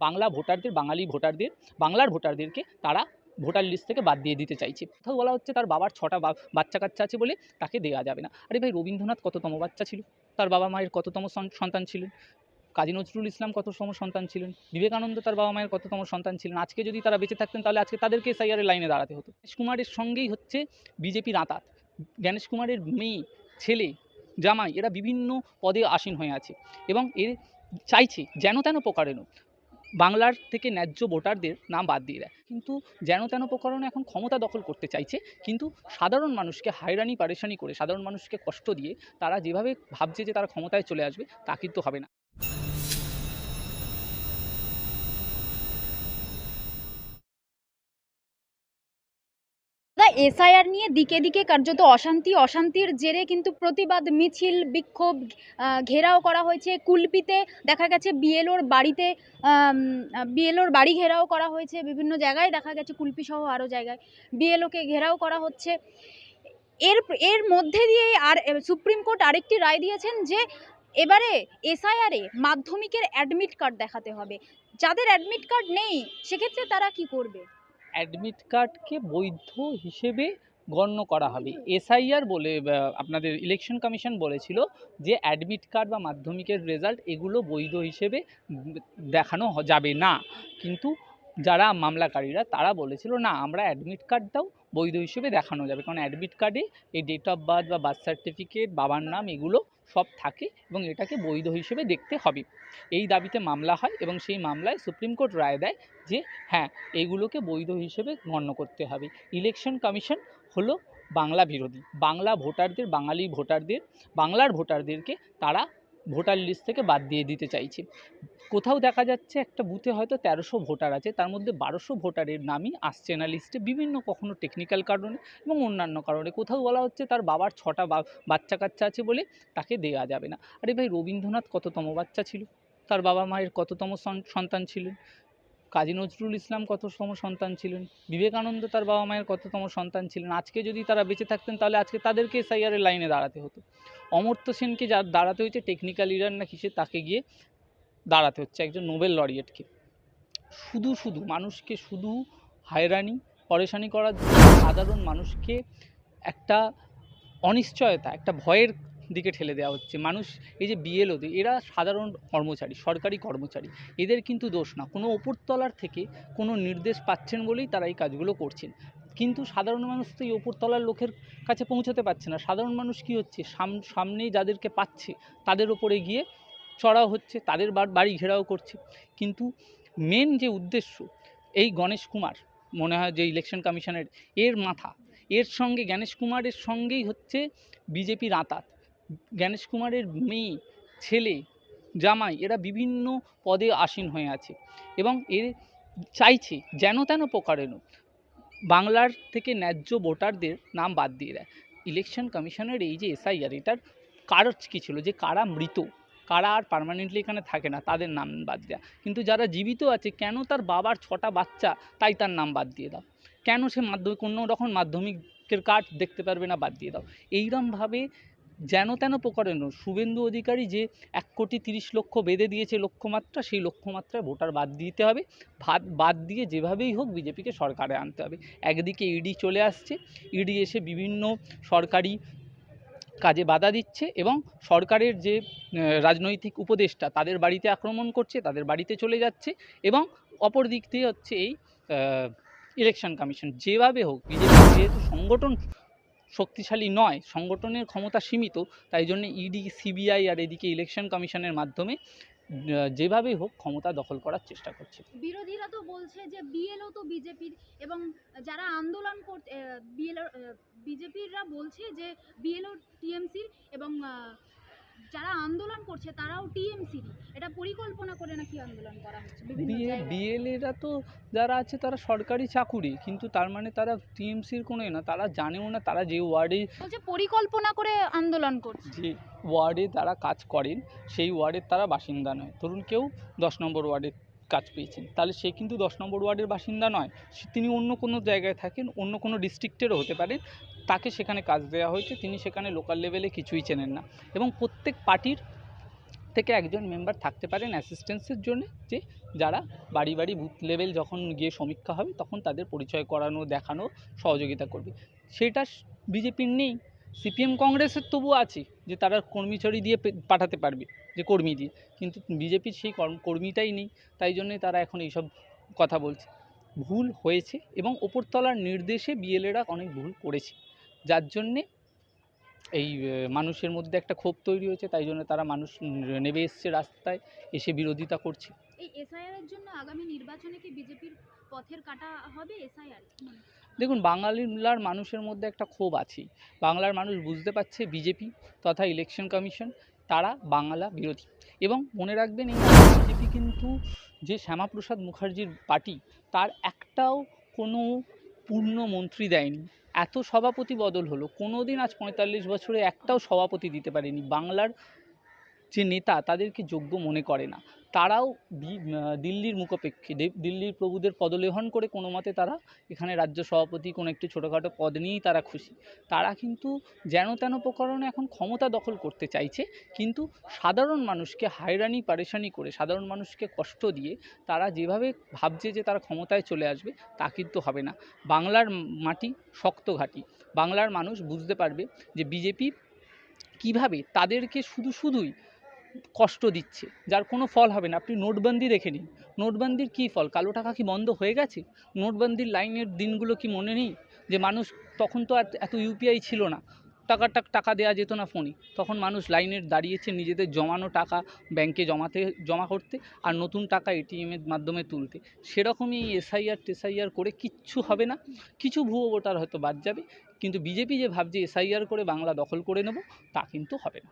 বাংলা ভোটারদের, বাঙালি ভোটারদের, বাংলার ভোটারদেরকে তারা ভোটার লিস্ট থেকে বাদ দিয়ে দিতে চাইছে। কোথাও বলা হচ্ছে তার বাবার ছটা বাচ্চা কাচ্চা আছে বলে তাকে দেওয়া যাবে না। আরে ভাই, রবীন্দ্রনাথ কততম বাচ্চা ছিল? তার বাবা মায়ের কততম সন্তান ছিলেন? কাজী নজরুল ইসলাম কততম সন্তান ছিলেন? বিবেকানন্দ তার বাবা মায়ের কততম সন্তান ছিলেন? আজকে যদি তারা বেঁচে থাকতেন, তাহলে আজকে তাদেরকে এসআইআরের লাইনে দাঁড়াতে হতো। গণেশ কুমারের সঙ্গেই হচ্ছে বিজেপির আঁতাত। গণেশ কুমারের মেয়ে, ছেলে, জামাই, এরা বিভিন্ন পদে আসীন হয়ে আছে। এবং এর চাইছে যেন তেন প্রকারেণ বাংলার থেকে ন্যায্য ভোটারদের নাম বাদ দিয়ে দেয়। কিন্তু যেন তেন প্রকরণে এখন ক্ষমতা দখল করতে চাইছে, কিন্তু সাধারণ মানুষকে হায়রানি পারেশানি করে, সাধারণ মানুষকে কষ্ট দিয়ে তারা যেভাবে ভাবছে যে তারা ক্ষমতায় চলে আসবে, তা কিন্তু হবে না। এসআইআর নিয়ে দিকে দিকে কার্যত অশান্তি, অশান্তির জেরে কিন্তু প্রতিবাদ, মিছিল, বিক্ষোভ ঘেরাও করা হয়েছে। কুলপিতে দেখা গেছে বিএলওর বাড়িতে বিএলওর বাড়ি ঘেরাও করা হয়েছে বিভিন্ন জায়গায়। দেখা গেছে কুলপি সহ আরও জায়গায় বিএলওকে ঘেরাও করা হচ্ছে। এর এর মধ্যে দিয়ে আর সুপ্রিম কোর্ট আরেকটি রায় দিয়েছেন যে এবারে এসআইআরে মাধ্যমিকের অ্যাডমিট কার্ড দেখাতে হবে। যাদের অ্যাডমিট কার্ড নেই, সেক্ষেত্রে তারা কি করবে? অ্যাডমিট কার্ডকে বৈধ হিসেবে গণ্য করা হবে। এসআইআর বলে আপনাদের ইলেকশন কমিশন বলেছিল যে অ্যাডমিট কার্ড বা মাধ্যমিকের রেজাল্ট এগুলো বৈধ হিসেবে দেখানো যাবে না। কিন্তু যারা মামলাকারীরা, তারা বলেছিল, না, আমরা অ্যাডমিট কার্ডটাও বৈধ হিসেবে দেখানো যাবে। কারণ অ্যাডমিট কার্ডে এই ডেট অফ বার্থ বা বার্থ সার্টিফিকেট বাবার নাম এগুলো সব থাকে এবং এটাকে বৈধ হিসেবে দেখতে হবে। এই দাবিতে মামলা হয় এবং সেই মামলায় সুপ্রিম কোর্ট রায় দেয় যে হ্যাঁ এগুলোকে বৈধ হিসেবে গণ্য করতে হবে। ইলেকশন কমিশন হলো বাংলা বিরোধী। বাংলা ভোটারদের, বাঙালি ভোটারদের, বাংলার ভোটারদেরকে তারা ভোটার লিস্ট থেকে বাদ দিয়ে দিতে চাইছে। কোথাও দেখা যাচ্ছে একটা বুথে হয়তো তেরোশো ভোটার আছে, তার মধ্যে বারোশো ভোটারের নামই আসছে না লিস্টে বিভিন্ন কখনো টেকনিক্যাল কারণে এবং অন্যান্য কারণে। কোথাও বলা হচ্ছে তার বাবার ছটা বাচ্চা কাচ্চা আছে বলে তাকে দেওয়া যাবে না। আরে ভাই, রবীন্দ্রনাথ কততম বাচ্চা ছিল? তার বাবা মায়ের কততম সন- সন্তান ছিলেন? কাজী নজরুল ইসলাম কততম সন্তান ছিলেন? বিবেকানন্দ তার বাবা মায়ের কততম সন্তান ছিলেন? আজকে যদি তারা বেঁচে থাকতেন, তাহলে আজকে তাদেরকে এসআইআরের লাইনে দাঁড়াতে হতো। অমর্ত্য সেনকে যার দাঁড়াতে হয়েছে টেকনিক্যাল লিডার না কিসে তাকে গিয়ে দাঁড়াতে হচ্ছে একজন নোবেল লরিয়েটকে শুধু শুধু মানুষকে শুধু হয়রানি, পরেশানি করার সাধারণ মানুষকে একটা অনিশ্চয়তা, একটা ভয়ের দিকে ঠেলে দেওয়া হচ্ছে। মানুষ, এই যে বিএলও এরা সাধারণ কর্মচারী, সরকারি কর্মচারী। এদের কিন্তু দোষ না। কোনো ওপরতলার থেকে কোনো নির্দেশ পাচ্ছেন বলেই তারা এই কাজগুলো করছেন। কিন্তু সাধারণ মানুষ তো এই ওপরতলার লোকের কাছে পৌঁছাতে পারছে না। সাধারণ মানুষ কি হচ্ছে? সাম- সামনেই যাদেরকে পাচ্ছে, তাদের ওপরে গিয়ে চড়াও হচ্ছে, তাদের বাড়ি ঘেরাও করছে। কিন্তু মেন যে উদ্দেশ্য, এই গণেশ কুমার, মনে হয় যে ইলেকশন কমিশনের এর মাথা। এর সঙ্গে গণেশ কুমারের সঙ্গেই হচ্ছে বিজেপির আঁতাত। গণেশ কুমারের মেয়ে, ছেলে, জামাই এরা বিভিন্ন পদে আসীন হয়ে আছে এবং এর চাইছে যেন তেন প্রকারেণ বাংলার থেকে ন্যায্য ভোটারদের নাম বাদ দিয়ে দেয়। ইলেকশন কমিশনের এই যে এসআইআর এটার কারণ কী ছিল? যে কারা মৃত, কারা আর পার্মানেন্টলি এখানে থাকে না, তাদের নাম বাদ দেওয়া কিন্তু যারা জীবিত আছে, কেন তার বাবার ছটা বাচ্চা, তাই তার নাম বাদ দিয়ে দাও? কেন সে মাধ্যমিক, কোনো রকম মাধ্যমিকের কার্ড দেখতে পারবে না, বাদ দিয়ে দাও? এইরমভাবে যেন তেন প্রকারেণ। শুভেন্দু অধিকারী যে এক কোটি তিরিশ লক্ষ বেঁধে দিয়েছে লক্ষ্যমাত্রা, সেই লক্ষ্যমাত্রায় ভোটার বাদ দিতে হবে। ভাত, বাদ দিয়ে যেভাবেই হোক বিজেপিকে সরকারে আনতে হবে। একদিকে ইডি চলে আসছে, ইডি এসে বিভিন্ন সরকারি কাজে বাধা দিচ্ছে এবং সরকারের যে রাজনৈতিক উপদেষ্টা, তাদের বাড়িতে আক্রমণ করছে, তাদের বাড়িতে চলে যাচ্ছে এবং অপর দিক দিয়ে হচ্ছে এই ইলেকশন কমিশন যেভাবে হোক, বিজেপি যেহেতু সংগঠন শক্তিশালী নয়, সংগঠনের ক্ষমতা সীমিত, তাই জন্য ইডি সিবিআই আর এদিকে ইলেকশন কমিশনের মাধ্যমে যেভাবেই হোক ক্ষমতা দখল করার চেষ্টা করছে। বিরোধীরা তো বলছে যে বিএলও তো বিজেপির এবং যারা আন্দোলন করতে বিএলও বিজেপিরা বলছে যে বিএলও টিএমসির এবং যারা আন্দোলন করছে তারাও টিএমসির এটা পরিকল্পনা করে নাকি আন্দোলন করা হচ্ছে বিএ। বিএলএরা তো যারা আছে তারা সরকারি চাকুরি কিন্তু তার মানে তারা টিএমসির কোনো না তারা জানেও না তারা যে ওয়ার্ডে বলছে পরিকল্পনা করে আন্দোলন করছে। যে ওয়ার্ডে তারা কাজ করেন সেই ওয়ার্ডের তারা বাসিন্দা নয়। ধরুন কেউ দশ নম্বর ওয়ার্ডে কাজ পেয়েছেন তাহলে সে কিন্তু দশ নম্বর ওয়ার্ডের বাসিন্দা নয়। তিনি অন্য কোনো জায়গায় থাকেন অন্য কোনো ডিস্ট্রিক্টেরও হতে পারেন। তাকে সেখানে কাজ দেওয়া হয়েছে, তিনি সেখানে লোকাল লেভেলে কিছুই চেনেন না। এবং প্রত্যেক পার্টির থেকে একজন মেম্বার থাকতে পারেন অ্যাসিস্ট্যান্সের জন্য, যে যারা বাড়ি বাড়ি বুথ লেভেল যখন গিয়ে সমীক্ষা হবে, তখন তাদের পরিচয় করানো, দেখানো, সহযোগিতা করবে। সেটা বিজেপির নেই সিপিএম কংগ্রেসের তবু আছে, যে তারা কর্মীচারী দিয়ে পাঠাতে পারবে, যে কর্মী দিয়ে। কিন্তু বিজেপির সেই কর্ম- কর্মীটাই নেই, তাই জন্যই তারা এখন এইসব কথা বলছে। ভুল হয়েছে এবং ওপরতলার নির্দেশে বিএলএরা অনেক ভুল করেছে। যার জন্যে এই মানুষের মধ্যে একটা ক্ষোভ তৈরি হয়েছে তাই জন্য তারা মানুষ নেমে এসছে রাস্তায় এসে বিরোধিতা করছে। এই এসআইআর এর জন্য আগামী নির্বাচনে কি বিজেপির পথের কাটা হবে এসআইআর দেখুন বাঙালির মানুষের মধ্যে একটা ক্ষোভ আছে বাংলার মানুষ বুঝতে পারছে বিজেপি তথা ইলেকশন কমিশন তারা বাংলা বিরোধী। এবং মনে রাখবেন এই বিজেপি কিন্তু যে শ্যামাপ্রসাদ মুখার্জির পার্টি তার একটাও কোনো পূর্ণ মন্ত্রী দেয়নি। এত সভাপতি বদল হলো। কোনো দিন আজ পঁয়তাল্লিশ বছরে একটাও সভাপতি দিতে পারেনি। বাংলার যে নেতা তাদেরকে যোগ্য মনে করে না। তারাও দিল্লির মুখোপেক্ষী দিল্লির প্রভুদের পদলেহন করে কোনো মতে তারা এখানে রাজ্য সভাপতি কোনো একটি ছোটোখাটো পদ নিয়েই তারা খুশি। তারা কিন্তু যেন তেন প্রকরণে এখন ক্ষমতা দখল করতে চাইছে, কিন্তু সাধারণ মানুষকে হায়রানি পারেশানি করে, সাধারণ মানুষকে কষ্ট দিয়ে তারা যেভাবে ভাবছে যে তারা ক্ষমতায় চলে আসবে, তা কিন্তু হবে না। বাংলার মাটি শক্ত ঘাঁটি। বাংলার মানুষ বুঝতে পারবে যে বিজেপি কীভাবে তাদেরকে শুধু শুধুই কষ্ট দিচ্ছে, যার কোনো ফল হবে না। আপনি নোটবন্দি দেখে নিন। নোটবন্দির কী ফল? কালো টাকা কি বন্ধ হয়ে গেছে? নোটবন্দির লাইনের দিনগুলো কি মনে নেই? যে মানুষ তখন তো এত- ইউপিআই ছিল না। টাকা, টাক- টাকা দেওয়া যেত না ফোনে। তখন মানুষ লাইনের দাঁড়িয়েছে নিজেদের জমানো টাকা ব্যাংকে জমাতে, জমা করতে আর নতুন টাকা এটিএমের মাধ্যমে তুলতে। সেরকমই এসআইআর টেসআইআর করে কিচ্ছু হবে না। কিছু ভুয়ো ভোটার হয়তো বাদ যাবে, কিন্তু বিজেপি যে ভাবছে এসআইআর করে বাংলা দখল করে নেব, তা কিন্তু হবে না।